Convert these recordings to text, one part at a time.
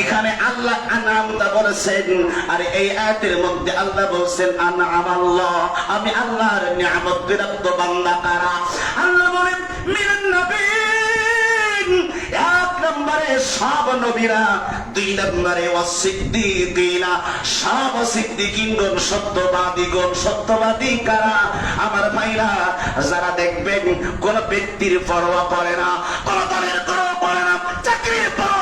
এখানে আল্লাহ বলেছেন, আর এই আয়াতের মধ্যে আল্লাহ বলছেন আমি আল্লাহর নিয়ামত বিরক্ত বান্দা আল্লাহ বলেন এক নম্বরে সব নবীরা, দুই নম্বরে সব সত্যবাদী কারা? আমার ভাইরা, যারা দেখবেন, কোন ব্যক্তির পরোয়া করে না, কোন দলের পরোয়া করে না, চাকরির পরোয়া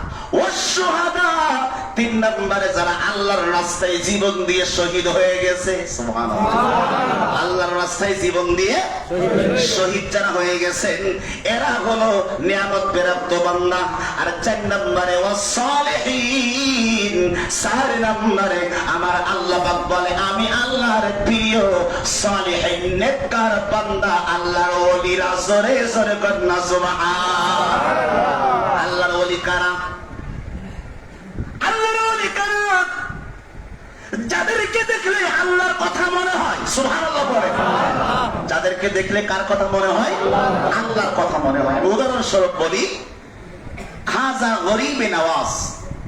তিন নম্বরে যারা আল্লাহর রাস্তায় জীবন দিয়ে শহীদ হয়ে গেছে আল্লাহর রাস্তায় জীবন দিয়ে শহীদ যারা হয়ে গেছেন, এরা হলো নিয়ামত বান্দা। আর চার নম্বরে চার নম্বরে আমার আল্লাহ বলে, আমি আল্লাহর প্রিয় সালিহিন বান্দা, আল্লাহর ওলিরা জোরে জোরে, কন্যা সুবহান আল্লাহর ওলি কারা? আল্লাহর যাদেরকে দেখলে আল্লাহর কথা মনে হয় সুবহানাল্লাহ বলে। যাদেরকে দেখলে কার কথা মনে হয়? আল্লাহর কথা মনে হয়। উদাহরণস্বরূপ বলি খাজা গরিবে নওয়াজ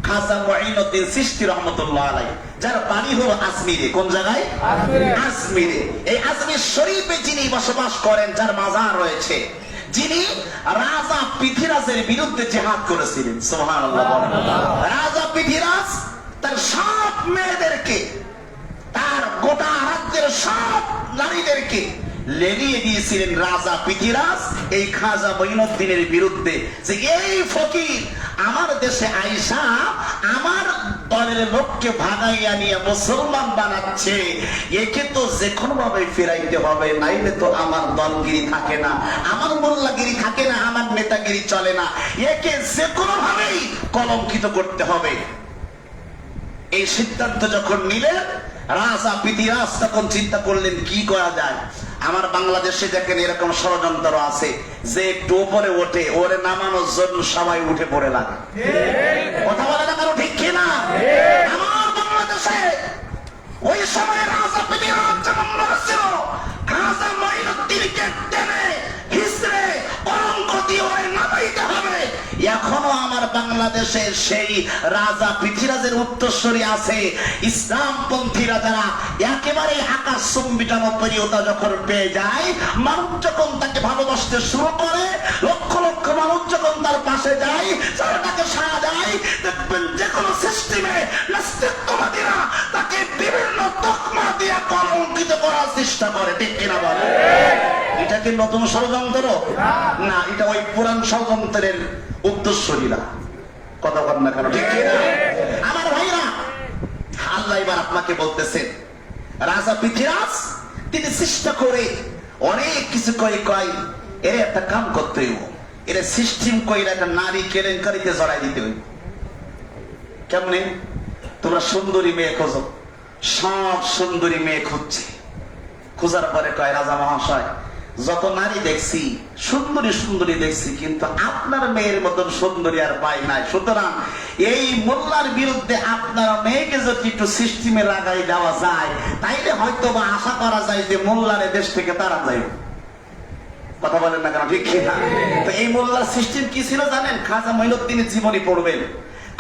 খাজা মুঈনুদ্দিন সৃষ্টি রহমতুল্লাহ আলাই যার বাড়ি হলো আজমিরে। কোন জায়গায়? আজমিরে। এই আজমির শরীফে যিনি বসবাস করেন যার মাজার রয়েছে যিনি রাজা পৃথিরাজের বিরুদ্ধে জেহাদ করেছিলেন সোহান রাজা পৃথিরাজ তার সব মেয়েদেরকে, তার গোটা রাজ্যের সব নারীদেরকে লেলিয়ে দিয়েছিলেন রাজা পৃথিরাজ, এই খাজা মঈনুদ্দিনের বিরুদ্ধে। যে এই ফকির আমার দেশে আইসা আমার দলের লোককে ভাগাইয়া নিয়ে মুসলমান বানাচ্ছে, একে তো যে কোনো ভাবে ফেরাইতে হবে, নাইলে তো আমার দলগিরি থাকে না, আমার মোল্লাগিরি থাকে না, আমার নেতাগিরি চলে না। একে যে কোনো ভাবেই কলঙ্কিত করতে হবে। এই সিদ্ধান্ত যখন নিলেন, রাজা পৃথিরাজ তখন চিন্তা করলেন, কি করা যায়? আমার বাংলাদেশে দেখেন এরকম ষড়যন্ত্র আছে। যে একটু উপরে ওঠে, ওরে নামানোর জন্য সবাই উঠে পড়ে লাগে। কথা বলে না কারও ঠিক কিনা? আমার বাংলাদেশে ওই সময় রাজা রাজা টেনে হিসড়ে এখনও আমার বাংলাদেশে সেই রাজা পৃথিরাজের উত্তরস্বরী আছে, ইসলামপন্থীরা যারা একেবারে আকাশ চুম্বি জনপ্রিয়তা যখন পেয়ে যায়, মানুষ যখন তাকে ভালোবাসতে শুরু করে, লক্ষ লক্ষ মানুষ যখন তার পাশে যায়, যারা তাকে সাড়া দেয়, দেখবেন যে কোনো সিস্টেমে নাস্তিত্ববাদীরা তাকে বিভিন্ন তকমা দিয়ে কলঙ্কিত করার চেষ্টা করে, ঠিক কিনা বলে? এটা কি নতুন ষড়যন্ত্র? না, এটা ওই ষড়যন্ত্রের কথা বল না কেন, ঠিক কিনা? আমার ভাইরা, আল্লাহ এবার আপনাকে বলতেছেন রাজা পৃথিরাজ, তিনি চেষ্টা করে অনেক কিছু কই কয়, এর একটা কাম করতে হইব। এর সিস্টেম কইরা একটা নারী কেলেঙ্কারিতে জড়াই দিতে হইব। কেমনে? তোমরা সুন্দরী মেয়ে খোঁজো। সব সুন্দরী মেয়ে খুঁজছে। খোঁজার পরে কয়, রাজা মহাশয়, যত নারী দেখছি, সুন্দরী সুন্দরী দেখছি, কিন্তু আপনার মেয়ের মতন সুন্দরী আর পাই নাই। সুতরাং এই মোল্লার বিরুদ্ধে আপনার মেয়েকে যদি একটু সিস্টেমে লাগাই দেওয়া যায়, তাইলে হয়তো বা আশা করা যায় যে মোল্লার দেশ থেকে তারা যায় কথা বলেন না কেন? ঠিক তো এই মোল্লার সিস্টেম কি ছিল জানেন? খাজা মঈনুদ্দিনের জীবনী পড়বেন।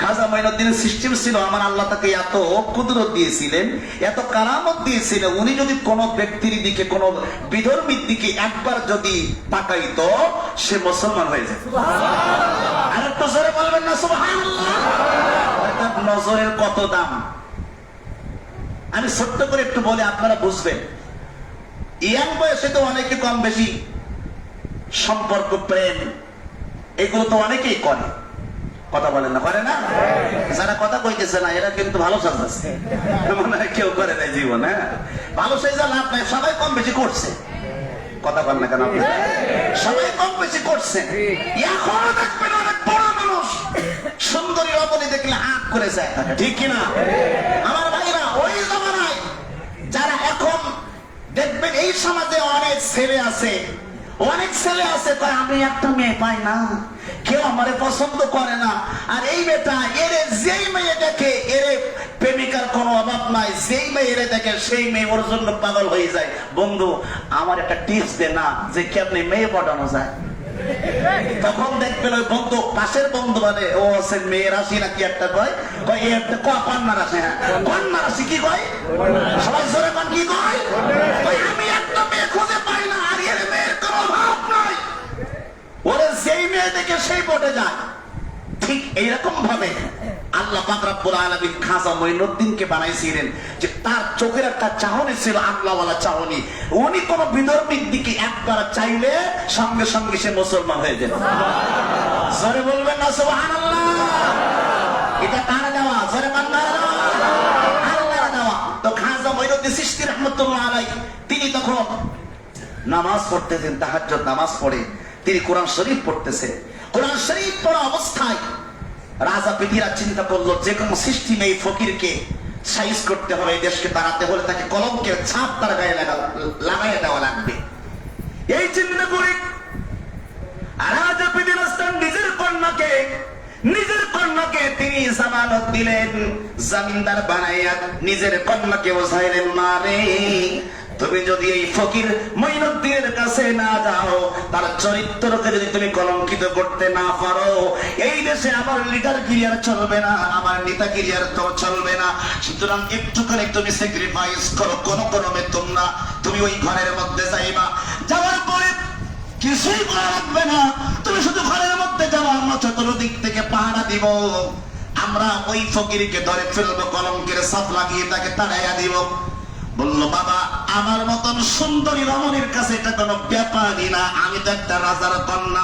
খাজা মঈনুদ্দিনের সিস্টেম ছিল আমার আল্লাহ তাকে এত কুদরত দিয়েছিলেন এত কারামত দিয়েছিলেন উনি যদি কোন ব্যক্তির দিকে কোন বিধর্মীর দিকে একবার যদি তাকাইতো সে মুসলমান হয়ে যেত। আর একটু জোরে বলবেন না সুবহানাল্লাহ। নজরের কত দাম। আমি ছোট্ট করে একটু বলে আপনারা বুঝবেন। ইয়াং বয়সে তো অনেকে কম বেশি সম্পর্ক প্রেম এগুলো তো অনেকেই করে। কথা বলেন না, করে না? যারা কথা কইতেছে না, এরা কিন্তু ভালো সাজাচ্ছে মনে হয় কেউ করে নাই জীবন হ্যাঁ? ভালো সাজা লাভ নাই, সবাই কম বেশি করছে। কথা বলেন না কেন আপনারা? সবাই কম বেশি করছে। এখনও দেখবেন অনেক বড় মানুষ করে যায়। ঠিক কিনা? আমার ভাইরা, ওই জামানায় যারা এখন দেখবেন এই সমাজে অনেক ছেলে আছে অনেক ছেলে আছে কয় আমি একটা মেয়ে পাই না। কেউ আমারে পছন্দ করে না। আর এই বেটা এরে যেই মেয়ে দেখে এরে প্রেমিকার কোনো অভাব নাই। যেই মেয়ে এরে দেখে সেই মেয়ে ওর জন্য পাগল হয়ে যায়। বন্ধু আমার একটা টিপস দে না যে কেমনি মেয়ে পটানো যায়? তখন দেখবেন ওই বন্ধু পাশের বন্ধু মানে ও আছে মেয়ে রাশি নাকি একটা কয়? কয় এই একটা ক কন্যা রাশি হ্যাঁ। কন্যা রাশি কি কয়? সবাই জোরে কন কি কয়, আমি একটা মেয়ে খুঁজে ওরে যেই মেয়ে দেখে সেই পটে যায়। ঠিক এইরকম ভাবে আল্লাহ পাক রব্বুল আলামিন খাজা মঈনুদ্দিনকে বানাইছিলেন যে তার চোখের একটা চাহনি ছিল আল্লাহওয়ালা চাহনি। উনি কোন বিধর্মীর দিকে একবার চাইলে সঙ্গে সঙ্গে সে মুসলমান হয়ে যেত। জোরে বলবেন না এটা কার দেওয়া কার দেওয়া তো খাজা মঈনুদ্দিন সিস্তি রহমতুল্লাহ আলাই তিনি তখন নামাজ পড়তেছেন, তাহাজ্জুদ নামাজ পড়ে। তিনি কোরআন শরীফ পড়তেছে কোরআন শরীফ পড়া অবস্থায় রাজা পিটিরা চিন্তা করল, যে কোনো সিস্টেম এই ফকিরকে সাইজ করতে হবে দেশকে তাড়াতে হলে তাকে কলমকে ছাপ তার গায়ে লাগা লাগাই দেওয়া লাগবে। এই চিন্তা করে রাজা পিটিরাস্তান নিজের কন্যাকে নিজের কন্যাকে তিনি জামানত দিলেন, জামিনদার বানাইয়া নিজের কন্যাকে বোঝাইলেন মারে তুমি যদি এই ফকির মঈনুদ্দিনের কাছে না যাও, তার চরিত্রকে যদি তুমি কলঙ্কিত করতে না পারো, এই দেশে আমার লিডার গিরিয়ার চলবে না, আমার নেতা গিরিয়ার তো চলবে না। সুতরাং একটুখানি তুমি স্যাক্রিফাইস করো, কোন ক্রমে তোমরা তুমি ওই ঘরের মধ্যে যাইবা। যাওয়ার পরে কিছুই করা লাগবে না। তুমি শুধু ঘরের মধ্যে যাও আমরা চতুর্দিক থেকে পাহারা দিব। আমরা ওই ফকিরকে ধরে ফেলব, কলঙ্কের সাপ লাগিয়ে তাকে তাড়াইয়া দিব। বলল, বাবা আমার মতন সুন্দরী রমণীর কাছে এটা কোনো ব্যাপারই না। আমি তো একটা রাজার কন্যা।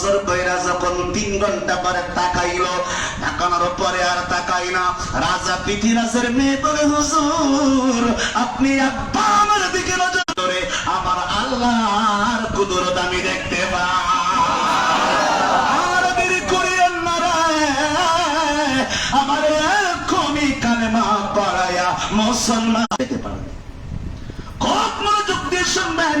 নজর কইরা যখন তিন ঘণ্টা পরে তাকাইলো তাকানোর পরে আর তাকাই না রাজা পৃথিরাজের মেয়ে বলে, হুজুর, আপনি আমার দিকে নজর করে আমার দেখতে পাই আর দেরি করিয়েন না রে। আমার এখনই কালেমা পড়ায়া মুসলমান পেতে পারবে খুব মনোযোগ দিয়ে শুনবেন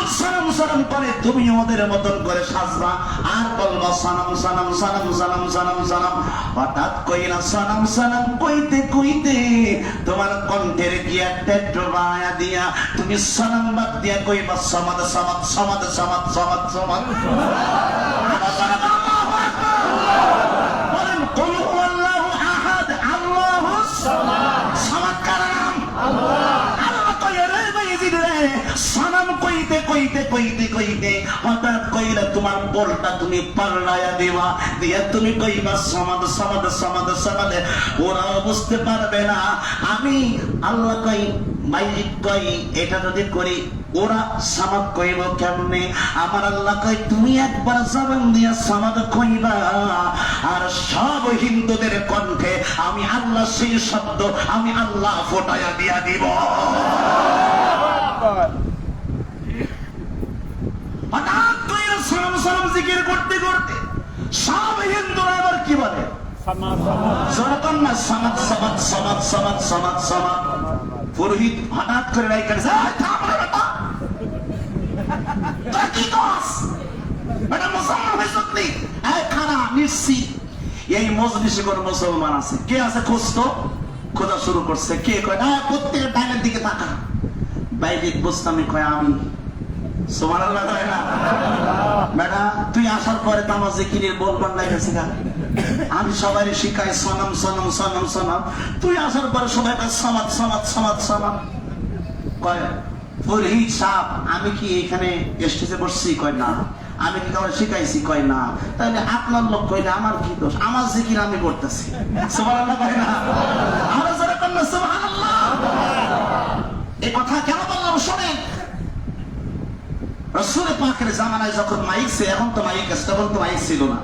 সালাম সালাম করে তুমি ওদের মতন করে সাজবা। আর বলবা সালাম সালাম সালাম সালাম সালাম সালাম হঠাৎ কইলা সালাম সালাম কইতে কইতে তোমার কণ্ঠের গিয়া টেট্রোবায়া দিয়া, তুমি সালাম বাদ দিয়া কইবা, সমাদ সমাদ সমাদ সমাদ সমাদ সমাদ। সালাম কইতে কইতে কইতে, হঠাৎ কইলা তোমার বলটা তুমি পাল্লায়া দেবা, দিয়া তুমি কইবা, সমাদ সমাদ সমাদ সমাদ। ওরাও বুঝতে পারবে না। আমি আল্লাহ কই মাইজিদ কই, এটা যদি করি, ওরা সামাদ কইব কেমনে? আমার আল্লাহ কই, তুমি একবার জবান দিয়া সামাদ কইবা। আর সব হিন্দুদের কণ্ঠে আমি আল্লাহ সেই শব্দ, আমি আল্লাহ ফোটায়া দিয়া দিব। হঠাৎ কইরা সালাম সালাম জিকির করতে করতে সব হিন্দুরা আবার কি বলে? না সমাজ সমাজ সমাজ সমাজ সমাজ সমাজ পুরোহিত হঠাৎ করে রাইকার কি কস এটা মুসলমান হয়েছ তুই এই খানা নিশ্চিত এই মজলিসে কোন মুসলমান আছে। কে আছে খোঁজ তো খোঁজা শুরু করছে। কে? কয় না প্রত্যেকের ডাইনের দিকে তাকা বাইদিক বুঝতামি কয় আমি। সুবহানাল্লাহ কয় না? ম্যাডাম তুই আসার পরে গা। আমি শিখাই তুই আসার পরে কয় কয় সাহ আমি কি এখানে স্টেজে বসছি? কয়, না। আমি কি কাউকে শিখাইছি? কয়, না। তাহলে আপনার লোক কইলে আমার কি দোষ? আমার জিকির আমি করতেছি। সুবহানাল্লাহ কয় না? এই কথা কেন বললাম? শোনেন রসুলের পাকের জামানায় যখন মাইক ছিল, এখন তো মাইক আছে, তখন তো মাইক ছিল না।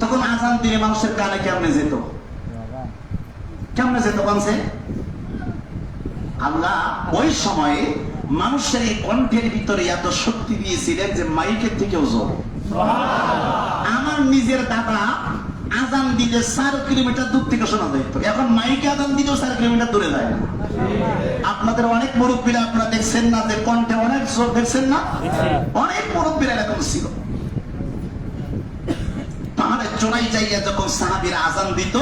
তখন আজান দিলে মানুষের কানে কেমনে যেত? কেমনে যেত কমছে আল্লাহ ওই সময়ে মানুষের এই কণ্ঠের ভিতরে এত শক্তি দিয়েছিলেন যে মাইকের থেকেও জোর। আমার নিজের দাদা আজান দিতে চার কিলোমিটার দূর থেকে শোনা যেত এখন মাইকে আজান দিতেও চার কিলোমিটার দূরে যায় আপনাদের অনেক মুরব্বীরা আপনারা দেখছেন না যে কণ্ঠে অনেক জোর দেখছেন না? অনেক মুরব্বীরা এরকম ছিল। পাহাড়ের চোরাই যাইয়া যখন সাহাবিরা আজান দিত,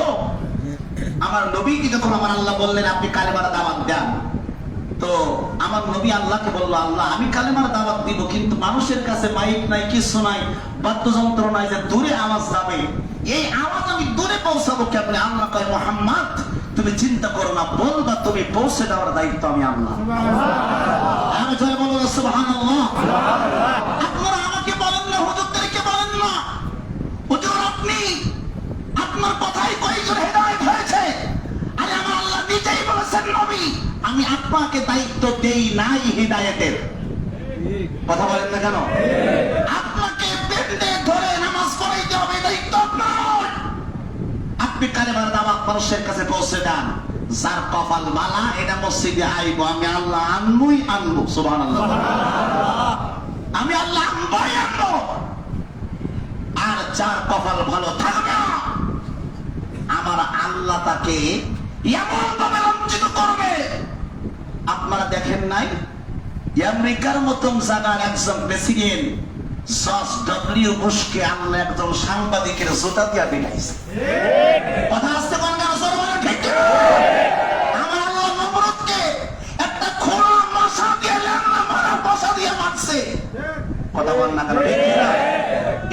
আমার নবীকে যখন আমার আল্লাহ বললেন, আপনি কালেমার দাওয়াত দেন। তো আমার নবী আল্লাহকে বলল, আল্লাহ, আমি কালেমার দাওয়াত দিব, কিন্তু মানুষের কাছে মাইক নাই, কিছু নাই, বাদ্যযন্ত্র নাই যে দূরে আওয়াজ যাবে। এই আওয়াজ আমি দূরে পৌঁছাবো কেমনে? আল্লাহ কয় মোহাম্মদ তুমি চিন্তা করো না বলবা তুমি পৌঁছে দেওয়ার দায়িত্ব আমি আল্লাহ। আমি জয় বলো সুবহানাল্লাহ। আপনারা আমাকে বলেন না হুজুরদেরকে বলেন না। হুজুর আপনি আপনার কথাই হেদায়েত হয়েছে। আরে আমার আল্লাহ নিজেই বলেছেন নবী আমি আপনাকে দায়িত্ব দেই নাই হিদায়েতের। কথা বলেন না কেন? আপনাকে বেঁধে আপনি কালেমার দাওয়াত মানুষের কাছে পৌঁছে দেন। যার কপাল মালা এটা মসজিদে আইব, আমি আল্লাহ আনবই আনব, সুবহানাল্লাহ। আমি আল্লাহ আনব। আর যার কপাল ভালো থাকবে আমার আল্লাহ তাকে এমন ভাবে লাঞ্ছিত করবে। আপনারা দেখেন নাই, আমেরিকার মতন জায়গার একজন প্রেসিডেন্ট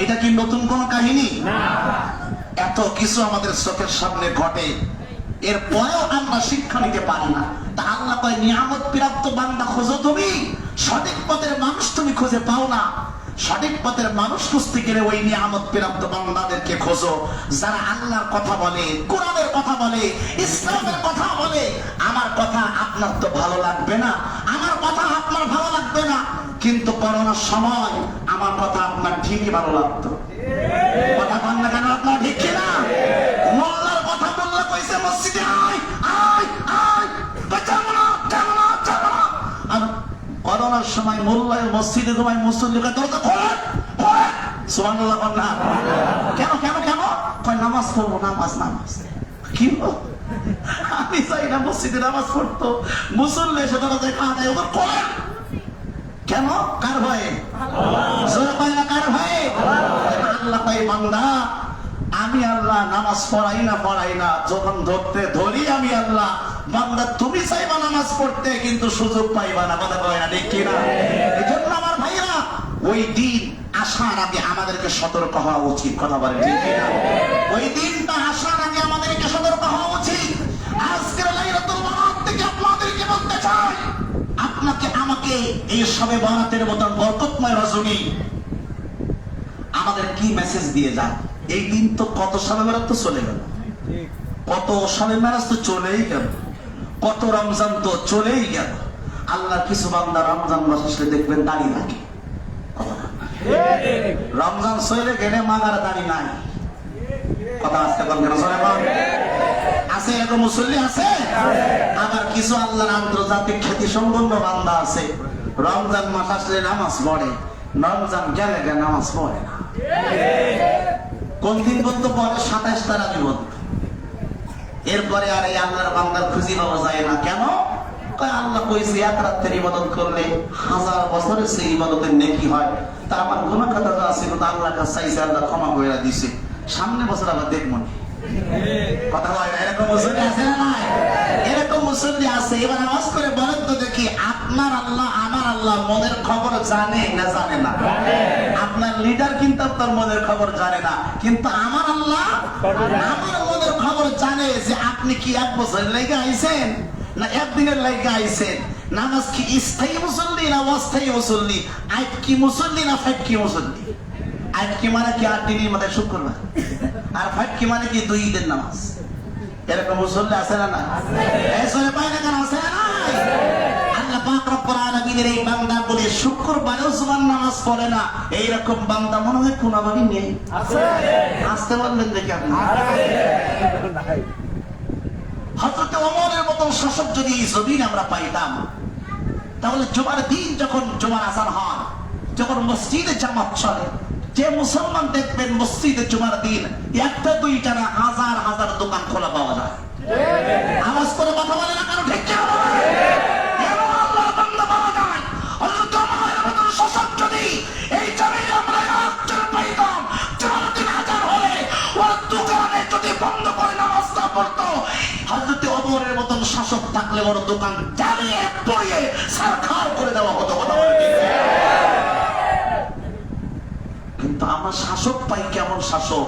এটা কি নতুন কোন কাহিনী? এত কিছু আমাদের চোখের সামনে ঘটে। এর পরেও আমরা শিক্ষা নিতে পারি না। তা আল্লাহ নিয়ামত প্রাপ্ত বান্দা খোঁজো তুমি। সঠিক পথের মানুষ তুমি খুঁজে পাও না। সঠিক পথের মানুষ খুঁজতে গেলে ওই নিয়ামত প্রাপ্ত বান্দাদেরকে খোঁজো। যারা আল্লাহর কথা বলে, কোরআনের কথা বলে, ইসলামের কথা বলে, আমার কথা আপনার তো ভালো লাগবে না। আমার কথা আপনার ভালো লাগবে না। কিন্তু করোনার সময় আমার কথা আপনার ঠিকই ভালো লাগতো। কথা বল না কেন আপনার ঠিক কিনা? মোল্লার কথা বললে কইছে মসজিদে আয়। করোনার সময় মোল্লায় মসজিদে তোমায় দরজা খোলেন সুবহানাল্লাহ না। কেন কেন কেন? কয় নামাজ পড়ব নামাজ নামাজ। কি? আমি চাই না মসজিদে নামাজ পড়তো। মুসল্লি এসে দরজায় ওদের খোলেন কেন? কার ভয়ে? কার ভয়ে? আল্লাহ বান্দা। আমি আল্লাহ নামাজ পড়াই না পড়াই না যখন ধরতে ধরি আমি আল্লাহ। বান্দা তুমি চাইবা নামাজ পড়তে কিন্তু সুযোগ পাইবা না কথা কয় না ঠিক কিনা? এই জন্য আমার ভাইরা ওই দিন আসার আগে আমাদেরকে সতর্ক হওয়া উচিত কথা বলে ঠিক কিনা? ওই দিনটা আসার আগে আমাদেরকে সতর্ক হওয়া উচিত। আজকের লাইলাতুল বরাত থেকে আপনাদেরকে বলতে চাই আপনাকে আমাকে এই সবে বরাতের মতন বরকতময় রজনী আমাদের কি মেসেজ দিয়ে যায় এই দিন তো কত সবে বরাত তো চলে গেল। কত সবে মেরাজ তো চলেই গেল। কত রমজান তো চলেই গেল। আল্লাহ কিছু বান্দা রমজান মাস আসলে দেখবেন দাঁড়িয়ে থাকে। রমজান চলে গেলে মাগার দাঁড়িয়ে নাই। কথা আসতে পারবেন আছে এরকম মুসল্লি আছে? আবার কিছু আল্লাহর আন্তর্জাতিক খ্যাতি সম্পন্ন বান্দা আছে। রমজান মাস আসলে নামাজ পড়ে। রমজান গেলে গেলে নামাজ পড়ে না। পর্যন্ত পরে সাতাইশ তারা বিপদ এরপরে আর এই আল্লাহর বান্দার খুঁজি পাওয়া যায় না। কেন? আল্লাহ কইছে এক রাত্রের ইবাদত করলে হাজার বছরের সেই ইবাদতের নেকি হয়। তা আমার কথা তো আছে কিন্তু আল্লাহ চাইছে, আল্লাহ ক্ষমা করে দিছে। সামনে বছর আবার দেখব না। আপনি কি এক বছরের লেগে আইছেন, না একদিনের লেগে আইছেন? নামাজ কি স্থায়ী মুসল্লি না অস্থায়ী মুসল্লি? আজ কি মুসল্লি না ফাইভ কি মুসল্লি? আজ কি মানে কি আট দিনের মাথায় শুক্রবার? আর ফাইভ কি মানে কি? দুই ঈদের নামাজ। এরকম মুসল্লি আছে না না পায় না কেন আছে না নাই? আল্লাহ পাক রব্বুল আলামিনের এই বান্দা বলে শুক্রবারেও জুমার নামাজ পড়ে না। এই রকম বান্দা মনে হয় নেই। আসতে বললেন দেখি আপনি? হযরত ওমরের মতন শাসক যদি এই জমিন আমরা পাইতাম তাহলে জুমার দিন যখন জুমার আজান হয় যখন মসজিদে জামাত চলে যে মুসলমান দেখবেন মসজিদে জুমার দিন, একটা, দুইটা না, হাজার হাজার দোকান খোলা পাওয়া যায় আওয়াজ করে কথা বলে না কারও ঠিক থাকলে ওর দোকান জ্বালিয়ে পড়িয়ে সারখার করে দেওয়া হতো কথা বলে ঠিক না? কিন্তু আমার শাসক পাই কেমন শাসক?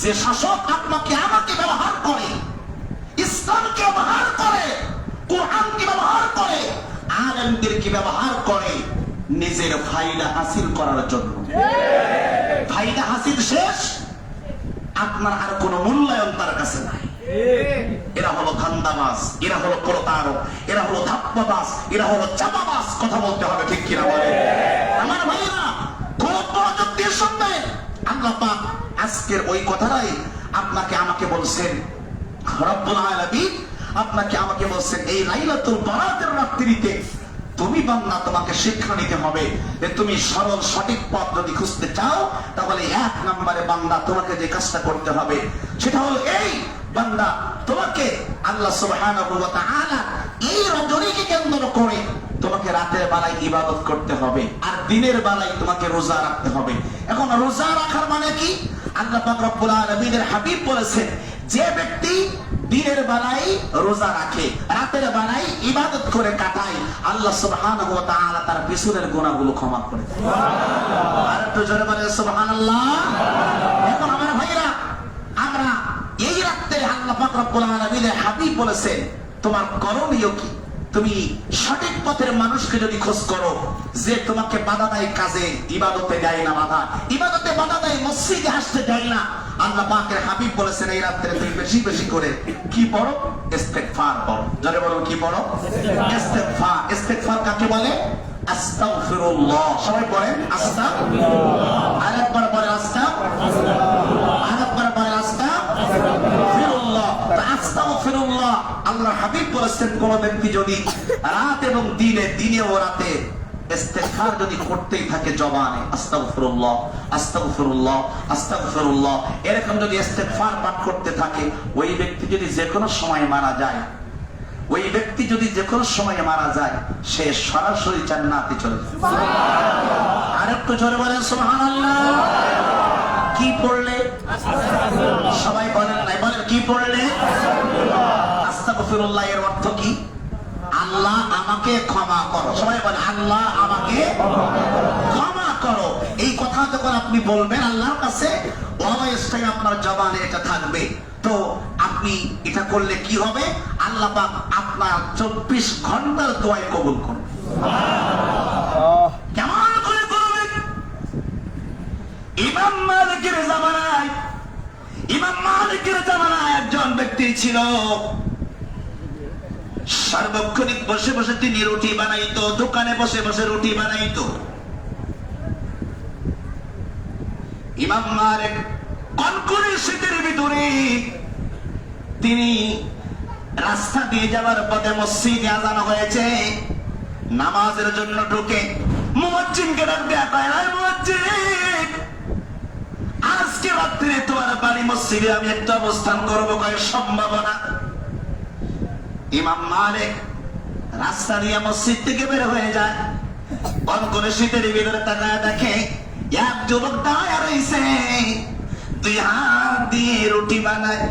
যে শাসক আপনাকে আমাকে ব্যবহার করে, ইসলামকে ব্যবহার করে, কোরআনকে ব্যবহার করে, আলেমদেরকে ব্যবহার করে নিজের ফায়দা হাসিল করার জন্য। ফায়দা হাসিল শেষ, আপনার আর কোনো মূল্যায়ন তার কাছে নাই। এরা হলো ধান্দাবাজ, এরা হলো প্রতারক, এরা হলো ধাপ্পাবাজ, এরা হলো চাপাবাস কথা বলতে হবে ঠিক কিনা বলে আমার ভাইরা শুনবেন আল্লাহ পাক আজকের ওই কথাটাই আপনাকে আমাকে বলছেন। আপনাকে আমাকে বলছেন, এই লাইলাতুল বারাতের রাত্রিতে তুমি বান্না তোমাকে শিক্ষা নিতে হবে যে তুমি সরল, সঠিক পথ যদি খুঁজতে চাও, তাহলে এক নম্বরে বান্দা তোমাকে যে কাজটা করতে হবে, সেটা হলো এই, বান্দা তোমাকে আল্লাহ সুবহানাহু ওয়া তাআলা এই রজনীকে কেন্দ্র করে তোমাকে রাতের বেলায় ইবাদত করতে হবে আর দিনের বেলায় তোমাকে রোজা রাখতে হবে। এখন রোজা রাখার মানে কি? আল্লাহ পাক রব্বুল আলামিনের হাবিব বলেছেন যে ব্যক্তি দিনের বেলায় রোজা রাখে রাতের বেলায় ইবাদত করে কাটায় আল্লাহ সুবহানাহু ওয়া তাআলা তার পিছনের গুনাহগুলো ক্ষমা করে দেয়। আর একটু জোরে বলে সুবহানাল্লাহ। এখন আমার ভাইরা আমরা এই রাত্রে আল্লাহ পাক রব্বুল আলামিনের হাবিব বলেছেন তোমার করণীয় কি? তুমি সঠিক পথের মানুষকে যদি খোঁজ করো, যে তোমাকে বাধা দেয় কাজে, ইবাদতে দেয় না বাধা। ইবাদতে বাধা দেয়, মসজিদে আসতে দেয় না। আল্লাহ পাকের হাবিব বলেছেন, এই রাত্রে তুমি বেশি বেশি করে কি পড়ো? ইস্তেগফার পড়ো। জোরে বলো কি পড়ো? ইস্তেগফার। ইস্তেগফার কাকে বলে? আস্তাগফিরুল্লাহ। সবাই পড়েন, আস্তাগফিরুল্লাহ। আরেকবার পড়েন, আস্তাগফিরুল্লাহ আরেকবার পড়েন আস্তাগফিরুল্লাহ তা আস্তাগফিরুল্লাহ আল্লাহর হাবিব বলেছেন কোন ব্যক্তি যদি রাত এবং দিনে দিনে ও রাতে ইস্তেগফার যদি করতেই থাকে জবানে আস্তাগফিরুল্লাহ আস্তাগফিরুল্লাহ আস্তাগফিরুল্লাহ এরকম যদি ইস্তেগফার পাঠ করতে থাকে ওই ব্যক্তি যদি যে কোনো সময় মারা যায় ওই ব্যক্তি যদি যে কোনো সময় মারা যায় সে সরাসরি জান্নাতে চলে যাবে আর একটু জোরে বলেন সুবহানাল্লাহ। কি পড়লে? সবাই বলেন নাই বলেন কি পড়লে? আস্তাগফিরুল্লাহ এর অর্থ কি? আল্লাহ আমাকে ক্ষমা করো। সবাই বলে আল্লাহ আমাকে ক্ষমা করো। এই কথা যখন আপনি বলবেন আল্লাহর কাছে আপনার জবানে এটা থাকবে। তো আপনি এটা করলে কি হবে? আল্লাহ পাক আপনার চব্বিশ ঘণ্টার দোয়ায় কবুল করবে কেমন করে করবেন? ইমাম মালিকের জামানায় ইমাম মালিকের জামানায় একজন ব্যক্তি ছিল। সার্বক্ষণিক বসে বসে তিনি রুটি বানাইতো দোকানে বসে বসে রুটি বানাইতো। তিনি রাস্তা দিয়ে যাওয়ার পথে মসজিদে আজান হয়েছে। নামাজের জন্য ঢুকে মুয়াজ্জিনকে ডাক দেয়া কয় "আয় মুয়াজ্জিন, আজকে রাত্রে তোমার বাড়ি মসজিদে আমি একটা অবস্থান করব কয় সম্ভাবনা। ইমাম মালিক রাস্তা দিয়ে মসজিদ থেকে বের হয়ে যায়। কনকনে শীতের ভিতরে তাকায় দেখে এক যুবক দাঁড়ায় রয়েছে। দুই হাত দিয়ে রুটি বানায়।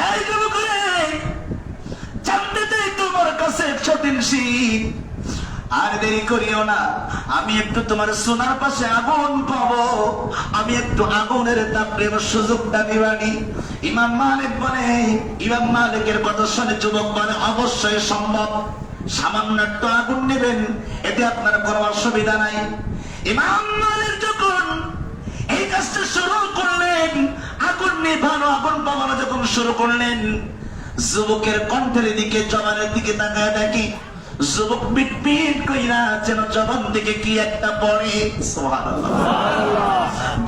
এই যুবক রে, জানতে চাই তোমার কাছে সতীন শীত। আর দেরি করিও না। আমি একটু তোমার সোনার পাশে আগুন পাবো। আমি একটু আগুনের তাপরে সুযোগটা দিবানি ইমাম মালিক বলে, ইমাম মালিকের কথা শুনে যুবক বলে, অবশ্যই সম্ভব। সামান্য একটু আগুন নেবেন, এতে আপনার কোনো অসুবিধা নাই। ইমাম মালিক যখন এই কাজটা শুরু করলেন, আগুন নিভানো, আগুন পাবানো যখন শুরু করলেন, যুবকের কণ্ঠের দিকে, জবানের দিকে তাকায় দেখি যুবক পিট পিট কইরা যেন জবান থেকে কি একটা পড়ে। সুবহানাল্লাহ।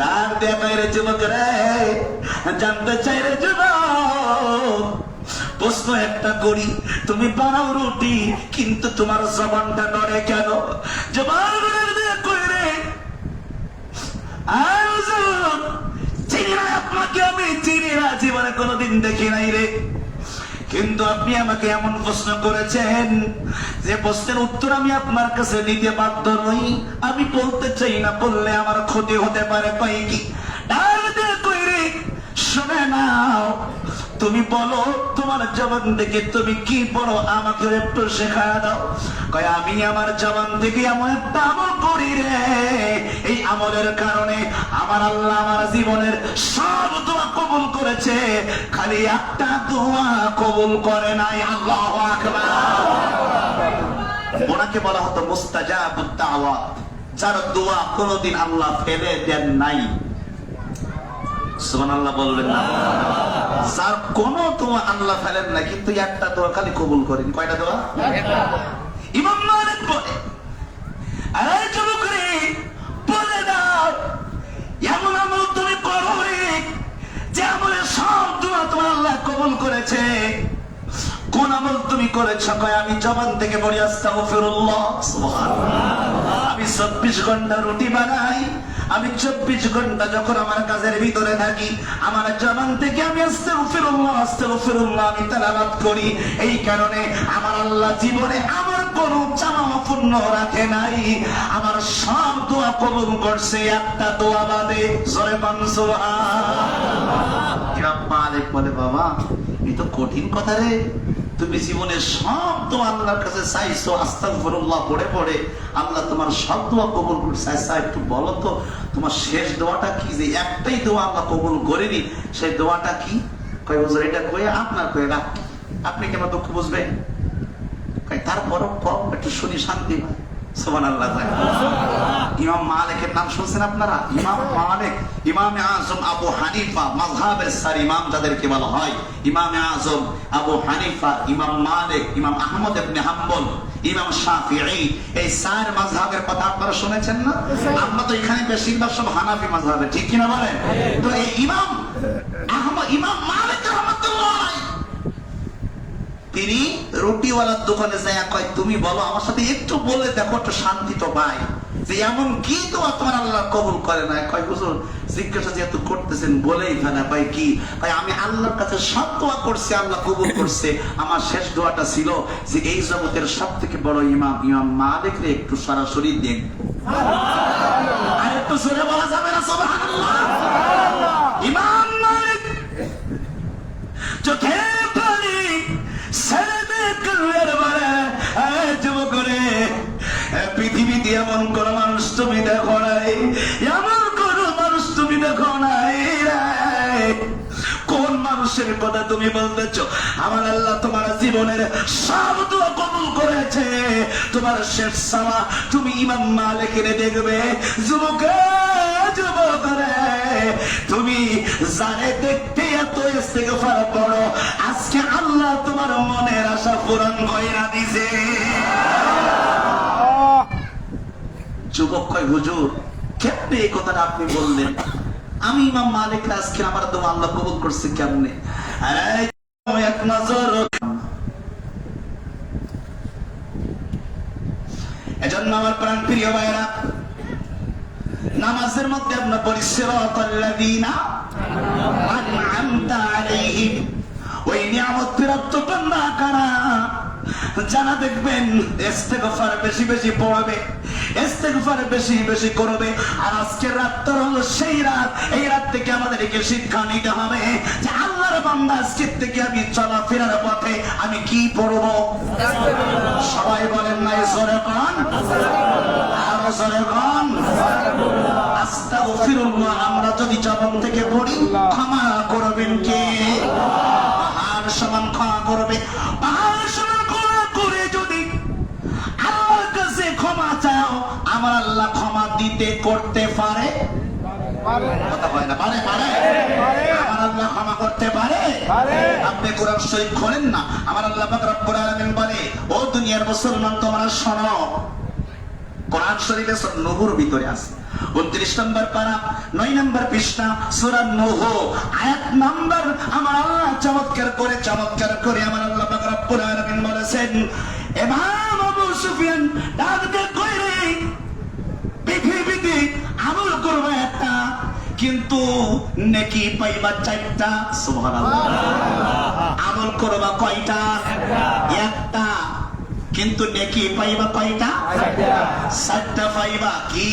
ডাক দেয়া কইরে যুবক রে, জানতে চাই রে যুবক, প্রশ্ন একটা করি, তুমি বানাও রুটি, কিন্তু তোমার জবানটা নড়ে কেন? জবান কইরে আর চিনি না আপনাকে আমি, চিনি না জীবনে কোনোদিন দেখি নাই রে। কিন্তু আপনি আমাকে এমন প্রশ্ন করেছেন যে প্রশ্নের উত্তর আমি আপনার কাছে দিতে বাধ্য নই। আমি বলতে চাই না, বললে আমার ক্ষতি হতে পারে কয়েকি ডাক দিয়ে কই রে? শুনে নাও। তুমি বলো, তোমার জবান থেকে তুমি কি বলো? আমাকে একটু শেখা দাও। কয়, আমি আমার জবান থেকে এমন একটা আমল করি রে। এই আমলের কারণে আমার আল্লাহ আমার জীবনের সব দোয়া কবুল করেছে। খালি একটা দোয়া কবুল করে নাই, আল্লাহ ওনাকে বলা হতো মুস্তাজাব দাওয়াত। যার দোয়া কোনোদিন আল্লাহ ফেলে দেন নাই। সুবহানাল্লাহ বলবেন না। যার কোন দোয়া আল্লাহ ফেলেন না, কিন্তু একটা দোয়া খালি কবুল করেন। কয়টা দোয়া? ইমাম মালিক বলে, আরে যুবক বলে দাও, এমন আমল তুমি করো রে যে আমলে সব দোয়া তোমার আল্লাহ কবুল করেছে। কোন আমল তুমি করেছ? কয়, আমি জবান থেকে বলি, আস্তাগফিরুল্লাহ, সুবহানাল্লাহ। আমি চব্বিশ ঘণ্টা রুটি বানাই আমি চব্বিশ ঘণ্টা যখন আমার কাজের ভিতরে থাকি, আমার জবান থেকে আমি আস্তে ফিরুল্লাহ আস্তে ফিরুল্লাহ আমি তালাবাদ করি। এই কারণে আমার আল্লাহ জীবনে আমার কোন চামা পূর্ণ রাখে নাই। আমার সব দোয়া কবুল করছে, একটা দোয়া বাদে। জোরে পান মালিক বলে, বাবা এই তো কঠিন কথা রে। তুমি জীবনে সব তো আল্লাহর কাছে চাইছো, আস্তাগফিরুল্লাহ, পড়ে পড়ে। আল্লাহ তোমার সব দোয়া কবল করছে একটু বলো তো, তোমার শেষ দোয়াটা কি? যে একটাই দোয়া আল্লাহ কবুল করেনি, সেই দোয়াটা কি? কয়, হুজুর, এটা কয়ে আপনার কয়ে রাখ আপনি কেন দুঃখ বুঝবেন? তারপর তারপরও কম, একটু শুনি, শান্তি হয় শুনছেন না? আমরা তো এখানে বেশিরভাগ সব হানাফি ঠিক কিনা বলেন? তো ইমাম ইমাম তিনি রুটিওয়ালার দোকানে যায় কয়, তুমি বলো, আমার সাথে একটু বলে দেখো একটু শান্তি তো পাই। যে এমন কি তোমার তোমার আল্লাহ কবুল করে না কয়, হুজুর, জিজ্ঞাসা যেহেতু করতেছেন বলেই ফেলে, কয় কি? কয়, আমি আল্লাহর কাছে সব দোয়া করছি, আল্লাহ কবুল করছে। আমার শেষ দোয়াটা ছিল যে, এই জগতের সব থেকে বড় ইমাম ইমাম মালিক রে, একটু সরাসরি দেখব আর একটু জোরে বলা যাবে না, সুবহানাল্লাহ? ইমাম মালিক চোখে তুমি আমার আল্লাহ তোমার জীবনের সব দোয়া করেছে। তোমার শেষ সামা তুমি ইমাম মালিকের দেখবে। যুবক যুবক রে, তুমি জানে দেখতে এত ইস্তেগফার পড়ো আজকে আল্লাহ তোমার মনের আশা পূরণ কইরা দিছে। যুবক কয় হুজুর কেমনে এই কথাটা আপনি বললেন? আমি ইমাম মালিক আজকে আমার দোয়া আল্লাহ কবুল করছে কেমনে? এক নজর এজন্য আমার প্রাণ প্রিয় ভাইরা নামাজের মধ্যে আমরা পড়ি সিরাতাল্লাযীনা বেশি বেশি করবে। আর আজকের হলো সেই রাত। এই রাত থেকে আমাদেরকে শিক্ষা নিতে হবে যে আল্লাহর বান্দা আজকের থেকে আমি চলাফেরার পথে আমি কি পড়ব? সবাই বলেন না জোরে কন। আরও কন। আস্তাগফিরুল্লাহ আমরা যদি জবান থেকে পড়ি ক্ষমা করবেন কে? পাহাড় সমান ক্ষমা করবে। পাহাড় সমান ক্ষমা করে যদি আল্লাহর কাছে ক্ষমা চাও আমার আল্লাহ ক্ষমা দিতে করতে পারে? কথা বলে না পারে পারে। আমার আল্লাহ ক্ষমা করতে পারে? আপনি কোরআন শরীফ খোলেন না? আমার আল্লাহ পাক রব্বুল আলামিন বলে ও দুনিয়ার মুসলমান তোমরা শোনো কোরআন শরীফে নূহর ভিতরে আছে। 29 নম্বর পারা 9 নম্বর পৃষ্ঠা, সূরা নূহ। আয়াত নাম্বার আমার আল্লাহ চমৎকার করে চমৎকার করে আমার আল্লাহ বলেছেন আবু সুফিয়ান ডাকতে কইরে, পৃথিবীতে আমল করবে একটা, কিন্তু নেকি পাইবা চারটা। আমল করবা কয়টা? একটা, কিন্তু নেকি পাইবা কয়টা? সাতটা পাইবা কি?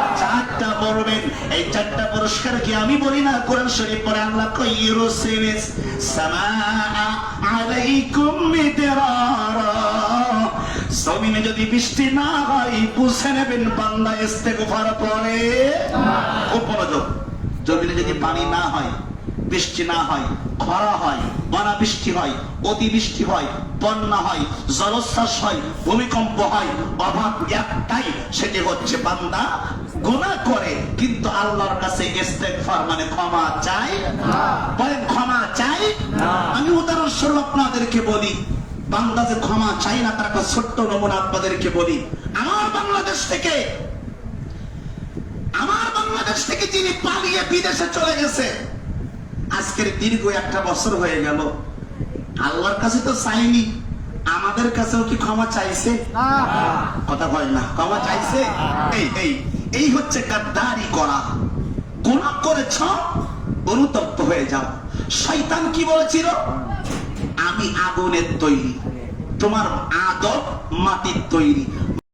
বলবেন এই চারটা পুরস্কার কি আমি বলি না? কোরআন শরীফ পড়ে আল্লাহ সামাআ আলাইকুম জমিনে যদি বৃষ্টি না হয় বুঝে নেবেন বান্দা পরে। জমিনে যদি পানি না হয়, বৃষ্টি না হয়, খরা হয় হয়, অতিবৃষ্টি হয়, বন্যা হয়, জলোচ্ছ্বাস হয়, ভূমিকম্প হয়, অভাব একটাই, সেটি হচ্ছে বান্দা গুনাহ করে কিন্তু আল্লাহর কাছে ইস্তেগফার মানে ক্ষমা চাই বলেন ক্ষমা চাই আমি উদাহরণস্বরূপ আপনাদেরকে বলি বাংলা যে ক্ষমা চাই না তার একটা ছোট্ট নমুনা আপনাদেরকে বলি। আমার বাংলাদেশ থেকে আমার বাংলাদেশ থেকে যিনি পালিয়ে বিদেশে চলে গেছে আজকের দীর্ঘ একটা বছর হয়ে গেল। আল্লাহর কাছে তো চাইনি আমাদের কাছেও কি ক্ষমা চাইছে? কথা বল না ক্ষমা চাইছে? এই এই এই হচ্ছে গাদ্দারি করা। গুনাহ করেছ, অনুতপ্ত হয়ে যাও। শয়তান কি বলেছিল? আমি আগুনের তৈরি, তোমার আদব মাটির তৈরি।